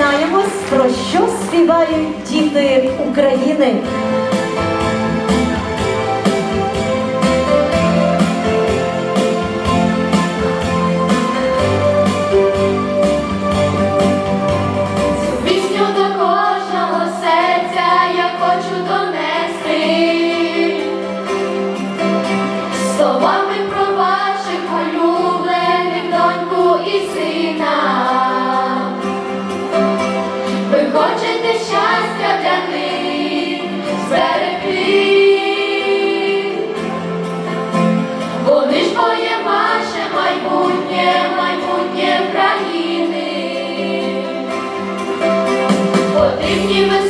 дізнаємось, про що співають діти України. Ти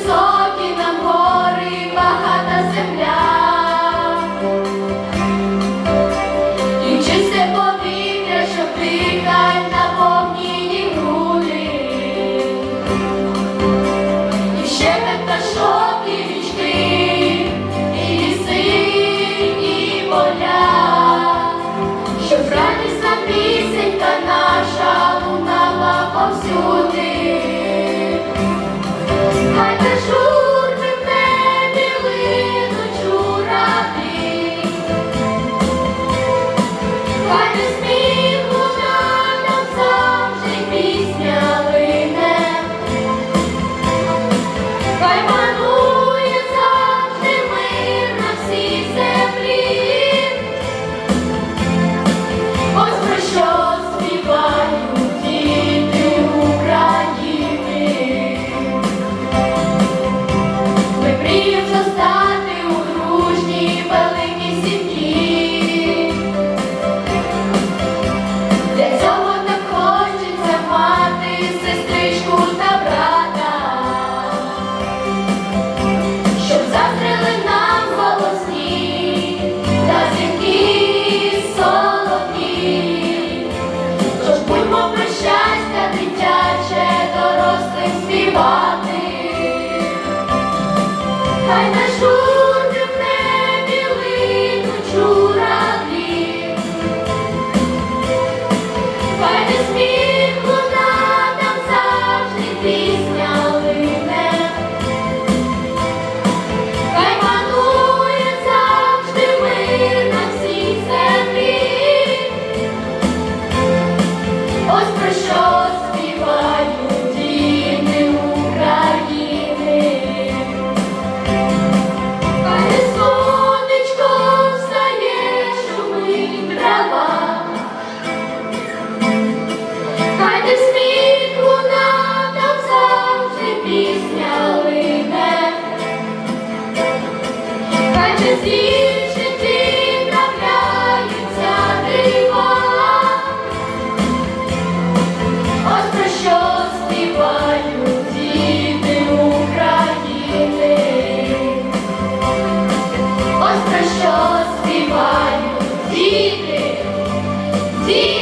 Ось про що співають діти, діти.